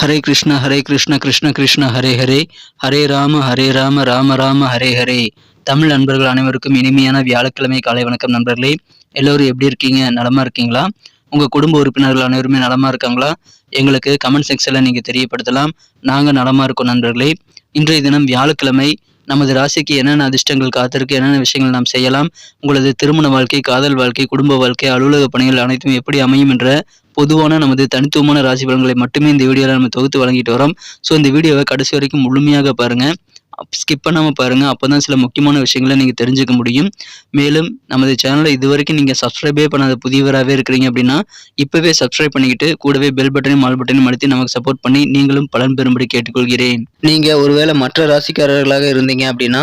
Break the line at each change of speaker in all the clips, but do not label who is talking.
ஹரே கிருஷ்ண ஹரே கிருஷ்ண கிருஷ்ண கிருஷ்ண ஹரே ஹரே. ஹரே ராம ஹரே ராம ராம ராம ஹரே ஹரே. தமிழ் நண்பர்கள் அனைவருக்கும் இனிமையான வியாழக்கிழமை காலை வணக்கம் நண்பர்களே. எல்லோரும் எப்படி இருக்கீங்க? நலமா இருக்கீங்களா? உங்கள் குடும்ப உறுப்பினர்கள் அனைவருமே நலமா இருக்காங்களா? எங்களுக்கு கமெண்ட் செக்ஷனில் நீங்கள் தெரியப்படுத்தலாம். நாங்கள் நலமா இருக்கோம் நண்பர்களே. இன்றைய தினம் வியாழக்கிழமை. நமது ராசிக்கு என்னென்ன அதிர்ஷ்டங்கள் காத்திருக்கு என்னென்ன விஷயங்கள் நாம் செய்யலாம்? உங்களது திருமண வாழ்க்கை காதல் வாழ்க்கை குடும்ப வாழ்க்கை அலுவலக பணிகள் அனைத்தும் எப்படி அமையும் என்ற பொதுவான நமது தனித்துவமான ராசி பலன்களை மட்டுமே இந்த வீடியோவில் நம்ம தொகுத்து வழங்கிட்டு வரோம். ஸோ இந்த வீடியோவை கடைசி வரைக்கும் முழுமையாக பாருங்கள் ஸ்கிப் பண்ணாமல் பாருங்கள் அப்போ தான் சில முக்கியமான விஷயங்களை நீங்கள் தெரிஞ்சுக்க முடியும். மேலும் நமது சேனலை இது வரைக்கும் நீங்கள் சப்ஸ்கிரைபே பண்ணாத புதியவராகவே இருக்கிறீங்க அப்படின்னா இப்போவே சப்ஸ்கிரைப் பண்ணிக்கிட்டு கூடவே பெல் பட்டனையும் மால் பட்டனையும் அழுத்தி நமக்கு சப்போர்ட் பண்ணி நீங்களும் பலன் பெறும்படி கேட்டுக்கொள்கிறேன். நீங்கள் ஒருவேளை மற்ற ராசிக்காரர்களாக இருந்தீங்க அப்படின்னா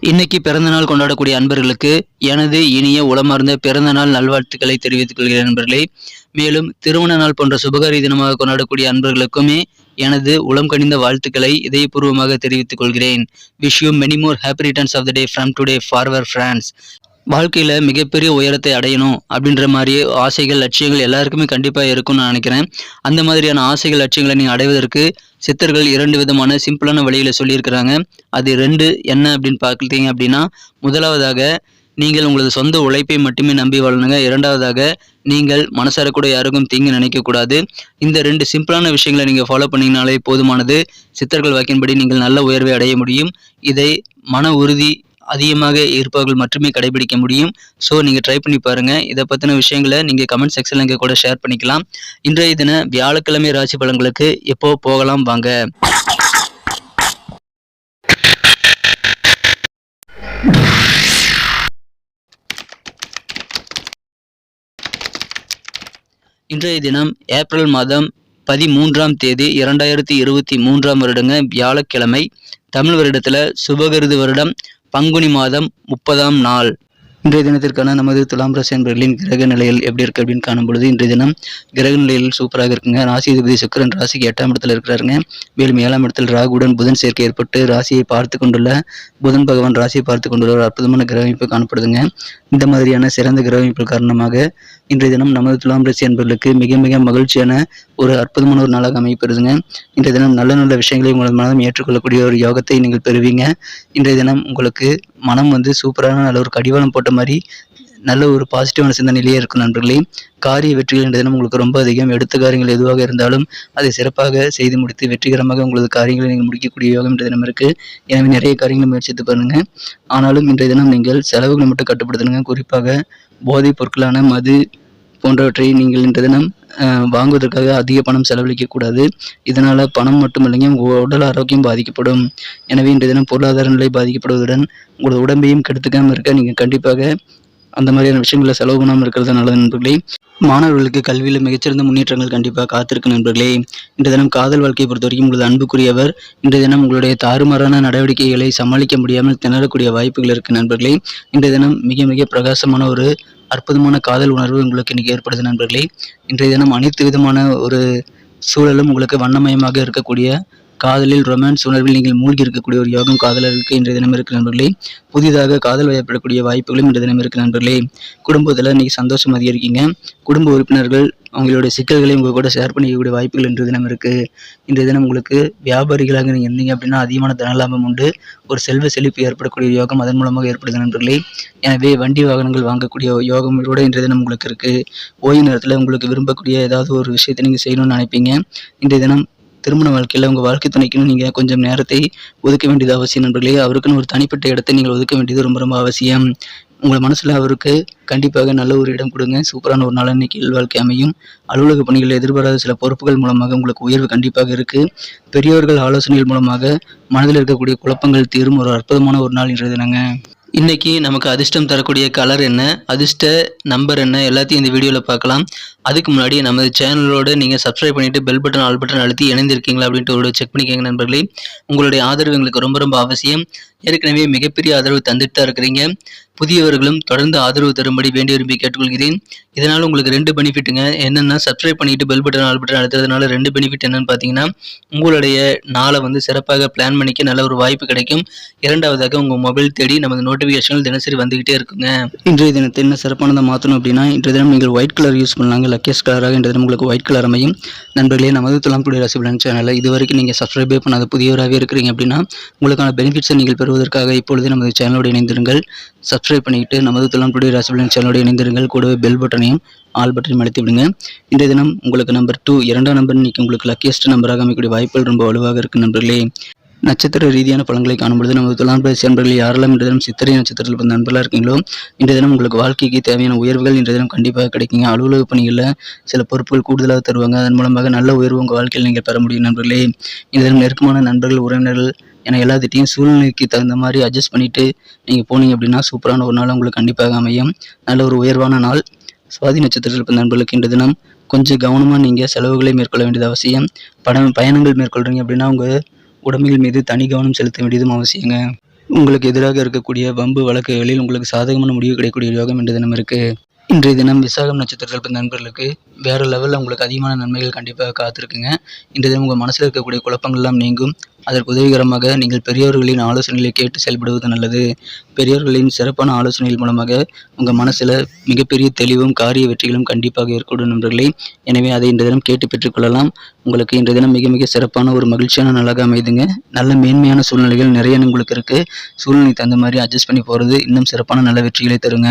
இன்னைக்கு பிறந்தநாள் கொண்டாடக்கூடிய அன்பர்களுக்கு எனது இனிய உளமார்ந்த பிறந்தநாள் நல்வாழ்த்துக்களை தெரிவித்துக் கொள்கிறேன் நண்பர்களே. மேலும் திருமண நாள் போன்ற சுபகாரி தினமாக கொண்டாடக்கூடிய அன்பர்களுக்குமே எனது உளம் கனிந்த வாழ்த்துக்களை இதயபூர்வமாக தெரிவித்துக் கொள்கிறேன். Wish you many more happy returns of the day from today forever friends வாழ்க்கையில் மிகப்பெரிய உயரத்தை அடையணும் அப்படின்ற மாதிரி ஆசைகள் லட்சியங்கள் எல்லாருக்குமே கண்டிப்பாக இருக்கும்னு நான் நினைக்கிறேன். அந்த மாதிரியான ஆசைகள் லட்சியங்களை நீங்கள் அடைவதற்கு சித்தர்கள் இரண்டு விதமான சிம்பிளான வழிகளை சொல்லியிருக்கிறாங்க. அது ரெண்டு என்ன அப்படின்னு பார்க்குறீங்க அப்படின்னா முதலாவதாக நீங்கள் உங்களது சொந்த உழைப்பை மட்டுமே நம்பி வாழணுங்க. இரண்டாவதாக நீங்கள் மனசார கூட யாருக்கும் தீங்கு நினைக்கக்கூடாது இந்த ரெண்டு சிம்பிளான விஷயங்களை நீங்கள் ஃபாலோ பண்ணிங்கனாலே போதுமானது. சித்தர்கள் வாக்கின்படி நீங்கள் நல்ல உயர்வை அடைய முடியும். இதை மன உறுதி அதிகமாக இருப்பவர்கள் மட்டுமே கடைபிடிக்க முடியும். ஸோ நீங்கள் ட்ரை பண்ணி பாருங்கள் இதை பற்றின விஷயங்களை நீங்கள் கமெண்ட் செக்ஷனில் இங்கே கூட ஷேர் பண்ணிக்கலாம். இன்றைய தின வியாழக்கிழமை ராசி பலன்களுக்கு எப்போ போகலாம் வாங்க. இன்றைய தினம் ஏப்ரல் மாதம் பதிமூன்றாம் தேதி இரண்டாயிரத்தி இருபத்தி மூன்றாம் வருடங்க வியாழக்கிழமை. தமிழ் வருடத்தில் சுபகிருது வருடம். பங்குனி மாதம் முப்பதாம் நாள். இன்றைய தினத்திற்கான நமது துலாம் ராசி என்பர்களின் கிரக நிலையில் எப்படி இருக்கு அப்படின்னு காணும் பொழுது இன்றைய தினம் கிரக நிலையில் சூப்பராக இருக்குங்க. ராசி அதிபதி சுக்கரன் ராசிக்கு எட்டாம் இடத்துல இருக்கிறாருங்க. மேலும் ஏழாம் இடத்தில் ராகுடன் புதன் சேர்க்கை ஏற்பட்டு ராசியை பார்த்து கொண்டுள்ள புதன் பகவான் ராசியை பார்த்து கொண்டுள்ள ஒரு அற்புதமான கிரகமைப்பு காணப்படுதுங்க. இந்த மாதிரியான சிறந்த கிரகமைப்பு காரணமாக இன்றைய தினம் நமது துலாம் ராசி என்பவர்களுக்கு மிக மிக மகிழ்ச்சியான ஒரு அற்புதமான ஒரு நாளாக அமைப்பெறுதுங்க இன்றைய தினம் நல்ல நல்ல விஷயங்களை உங்களது மனம் ஏற்றுக்கொள்ளக்கூடிய ஒரு யோகத்தை நீங்கள் பெறுவீங்க. இன்றைய தினம் உங்களுக்கு மனம் வந்து சூப்பரான நல்ல ஒரு கடிவாளம் போட்ட மாதிரி நல்ல ஒரு பாசிட்டிவான சிந்தனையிலேயே இருக்கும் நண்பர்களே. காரிய வெற்றிகள் என்ற தினம் உங்களுக்கு ரொம்ப அதிகம். எடுத்த காரியங்கள் எதுவாக இருந்தாலும் அதை சிறப்பாக செய்து முடித்து வெற்றிகரமாக உங்களது காரியங்களை நீங்கள் முடிக்கக்கூடிய யோகம் என்ற தினம் இருக்குது எனவே நிறைய காரியங்களை முயற்சித்து பாருங்க. ஆனாலும் இன்றைய தினம் நீங்கள் செலவுகளை மட்டும் கட்டுப்படுத்துங்க. குறிப்பாக போதைப் பொருட்களான மது போன்றவற்றை நீங்கள் இன்ற தினம் வாங்குவதற்காக அதிக பணம் செலவழிக்கக்கூடாது இதனால் பணம் மட்டும் இல்லைங்க உங்கள் உடல் ஆரோக்கியம் பாதிக்கப்படும். எனவே இன்றைய தினம் பொருளாதார நிலை பாதிக்கப்படுவதுடன் உங்களோட உடம்பையும் கெடுத்துக்காமல் இருக்க நீங்கள் கண்டிப்பாக அந்த மாதிரியான விஷயங்களில் செலவு பண்ணாமல் இருக்கிறது நல்லது நண்பர்களே. மாணவர்களுக்கு கல்வியில் மிகச்சிறந்த முன்னேற்றங்கள் கண்டிப்பாக காத்திருக்கு நண்பர்களே. இன்றைய தினம் காதல் வாழ்க்கையை பொறுத்த வரைக்கும் உங்களது அன்புக்குரியவர் இன்றைய தினம் உங்களுடைய தாறுமாறான நடவடிக்கைகளை சமாளிக்க முடியாமல் திணறக்கூடிய வாய்ப்புகள் இருக்கு நண்பர்களே. இன்றைய தினம் மிக மிக பிரகாசமான ஒரு அற்புதமான காதல் உணர்வு உங்களுக்கு இன்னைக்கு ஏற்படுது நண்பர்களே. இன்றைய தினம் அனைத்து விதமான ஒரு சூழலும் உங்களுக்கு வண்ணமயமாக இருக்கக்கூடிய காதலில் ரொமான்ஸ் உணர்வில் நீங்கள் மூழ்கி இருக்கக்கூடிய ஒரு யோகம் காதலர்களுக்கு இன்றைய தினம் இருக்கு நண்பர்களே. புதிதாக காதல் வயப்படக்கூடிய வாய்ப்புகளும் இன்றைய தினம் இருக்கு நண்பர்களே. குடும்பத்தில் இன்னைக்கு சந்தோஷம் அதிகரிக்கீங்க. குடும்ப உறுப்பினர்கள் அவங்களுடைய சிக்கல்களை உங்கள் கூட ஷேர் பண்ணிக்கக்கூடிய வாய்ப்புகள் இன்றைய தினம் இருக்குது இன்றைய தினம் உங்களுக்கு வியாபாரிகளாக நீங்கள் இருந்தீங்க அப்படின்னா அதிகமான தனலாபம் உண்டு. ஒரு செல்வ செழிப்பு ஏற்படக்கூடிய யோகம் அதன் மூலமாக ஏற்படுது நண்பர்களே. எனவே வண்டி வாகனங்கள் வாங்கக்கூடிய யோகம் கூட இன்றைய தினம் உங்களுக்கு இருக்குது ஓய்வு நேரத்தில் உங்களுக்கு விரும்பக்கூடிய ஏதாவது ஒரு விஷயத்தை நீங்கள் செய்யணும்னு நினைப்பீங்க. இன்றைய தினம் திருமண வாழ்க்கையில் உங்கள் வாழ்க்கை துணைக்குன்னு நீங்கள் கொஞ்சம் நேரத்தை ஒதுக்க வேண்டியது அவசியம் நண்பர்களே. அவருக்குன்னு ஒரு தனிப்பட்ட இடத்தை நீங்கள் ஒதுக்க வேண்டியது ரொம்ப ரொம்ப அவசியம். உங்கள் மனசில் அவருக்கு கண்டிப்பாக நல்ல ஒரு இடம் கொடுங்க. சூப்பரான ஒரு நாள் இன்னைக்கு வாழ்க்கை அமையும். அலுவலக பணிகளில் எதிர்பாராத சில பொறுப்புகள் மூலமாக உங்களுக்கு உயர்வு கண்டிப்பாக இருக்குது பெரியவர்கள் ஆலோசனைகள் மூலமாக மனதில் இருக்கக்கூடிய குழப்பங்கள் தீரும். ஒரு அற்புதமான ஒரு நாள் இன்றைய தினங்க. இன்றைக்கி நமக்கு அதிர்ஷ்டம் தரக்கூடிய கலர் என்ன? அதிர்ஷ்ட நம்பர் என்ன? எல்லாத்தையும் இந்த வீடியோவில் பார்க்கலாம். அதுக்கு முன்னாடி நமது சேனலோடு நீங்கள் சப்ஸ்கிரைப் பண்ணிவிட்டு பெல் பட்டன் ஆல் பட்டன் அழுத்தி இணைந்திருக்கீங்களா அப்படின்ட்டு ஒரு செக் பண்ணிக்கோங்க நண்பர்களே. உங்களுடைய ஆதரவு எங்களுக்கு ரொம்ப ரொம்ப அவசியம். ஏற்கனவே மிகப்பெரிய ஆதரவு தந்துட்டு தான் இருக்கிறீங்க. புதியவர்களும் தொடர்ந்து ஆதரவு தரும்படி வேண்டி விரும்பி கேட்டுக்கொள்கிறேன். இதனால் உங்களுக்கு ரெண்டு பெனிஃபிட்டுங்க. என்னென்னா சப்ஸ்கிரைப் பண்ணிட்டு பெல் பட்டன் ஆல் பட்டன் அழுத்துறதுனால ரெண்டு பெனிஃபிட் என்னன்னு பார்த்தீங்கன்னா உங்களுடைய நாளை வந்து சிறப்பாக பிளான் பண்ணிக்க நல்ல ஒரு வாய்ப்பு கிடைக்கும். இரண்டாவதாக உங்கள் மொபைல் தேடி நமது நோட்டிஃபிகேஷன்கள் தினசரி வந்துகிட்டே இருக்குங்க. இன்றைய தினத்தை என்ன சிறப்பானதை மாற்றணும் அப்படின்னா இன்றைய தினம் நீங்கள் ஒயிட் கலர் யூஸ் பண்ணலாங்க. லக்கேஸ் கலராக இன்றைய தினம் உங்களுக்கு ஒயிட் கலர் அமையும். நண்பர்களே நமது துலாம் கூடிய ரசிபலன் சேனலை இது வரைக்கும் நீங்கள் சப்ஸ்கிரைபே பண்ணாத புதியவராகவே இருக்கிறீங்க அப்படின்னா உங்களுக்கான பெனிஃபிட்ஸை நீங்கள் பெறுவதற்காக இப்பொழுது நமது சேனலோடு இணைந்திருங்கள். சப்ஸ்கிரைப் பண்ணிக்கிட்டு நமது துலாம் டுடே ரசிபலன் சேனலோடு இணைந்திருங்கள். கூடவே பெல் பட்டனையும் ஆல் பட்டனையும் அழுத்தி விடுங்க. இந்த தினம் உங்களுக்கு நம்பர் டூ இரண்டாம் நம்பர் இன்னைக்கு உங்களுக்கு லக்கியஸ்ட் நம்பராக அமைக்கக்கூடிய வாய்ப்புகள் ரொம்ப வலுவாக இருக்குது நண்பர்களே. நட்சத்திர ரீதியான பலன்களை காணும்பொழுது நமது துலாம் ராசி யாரெல்லாம் இன்றைய தினம் சித்திரை நட்சத்திரத்தில் பிறந்த நண்பர்களாக இருக்கீங்களோ இன்றைய தினம் உங்களுக்கு வாழ்க்கைக்கு தேவையான உயர்வுகள் இன்றைய தினம் கண்டிப்பாக கிடைக்குங்க. அலுவலக பணிகளில் சில பொறுப்புகள் கூடுதலாக தருவாங்க. அதன் மூலமாக நல்ல உயர்வு உங்கள் வாழ்க்கையில் நீங்கள் பெற முடியும் நண்பர்களே. இந்த தினம் நெருக்கமான நண்பர்கள் உறவினர்கள் ஏன்னா எல்லாத்திட்டையும் சூழ்நிலைக்கு தகுந்த மாதிரி அட்ஜஸ்ட் பண்ணிவிட்டு நீங்கள் போனீங்க அப்படின்னா சூப்பரான ஒரு நாள் உங்களுக்கு கண்டிப்பாக அமையும். நல்ல ஒரு உயர்வான நாள். சுவாதி நட்சத்திரத்தில் பிறந்த நண்பர்களுக்கு இன்று தினம் கொஞ்சம் கவனமாக நீங்கள் செலவுகளை மேற்கொள்ள வேண்டியது அவசியம். படம் பயணங்கள் மேற்கொள்கிறீங்க அப்படின்னா உங்கள் உடம்பில் மீது தனி கவனம் செலுத்த வேண்டியதும் அவசியங்க. உங்களுக்கு எதிராக இருக்கக்கூடிய வம்பு வழக்குகளில் உங்களுக்கு சாதகமான முடிவு கிடைக்கக்கூடிய யோகம் இன்றைய தினம் இருக்குது இன்றைய தினம் விசாகம் நட்சத்திரத்தில் பிறந்த நண்பர்களுக்கு வேற லெவலில் உங்களுக்கு அதிகமான நன்மைகள் கண்டிப்பாக காத்திருக்குங்க. இன்றைய தினம் உங்கள் மனசில் இருக்கக்கூடிய குழப்பங்கள்லாம் நீங்கும். அதற்கு உதவிகரமாக நீங்கள் பெரியவர்களின் ஆலோசனைகளை கேட்டு செயல்படுவது நல்லது. பெரியவர்களின் சிறப்பான ஆலோசனைகள் மூலமாக உங்கள் மனசில் மிகப்பெரிய தெளிவும் காரிய வெற்றிகளும் கண்டிப்பாக ஏற்படும் நண்பர்களே. எனவே அதை இன்றைய தினம் கேட்டு பெற்றுக்கொள்ளலாம் உங்களுக்கு இன்றைய தினம் மிக மிக சிறப்பான ஒரு மகிழ்ச்சியான நாளாக அமைதுங்க. நல்ல மேன்மையான சூழ்நிலைகள் நிறைய உங்களுக்கு இருக்குது சூழ்நிலை தகுந்த மாதிரி அட்ஜஸ்ட் பண்ணி போகிறது இன்னும் சிறப்பான நல்ல வெற்றிகளை தருங்க.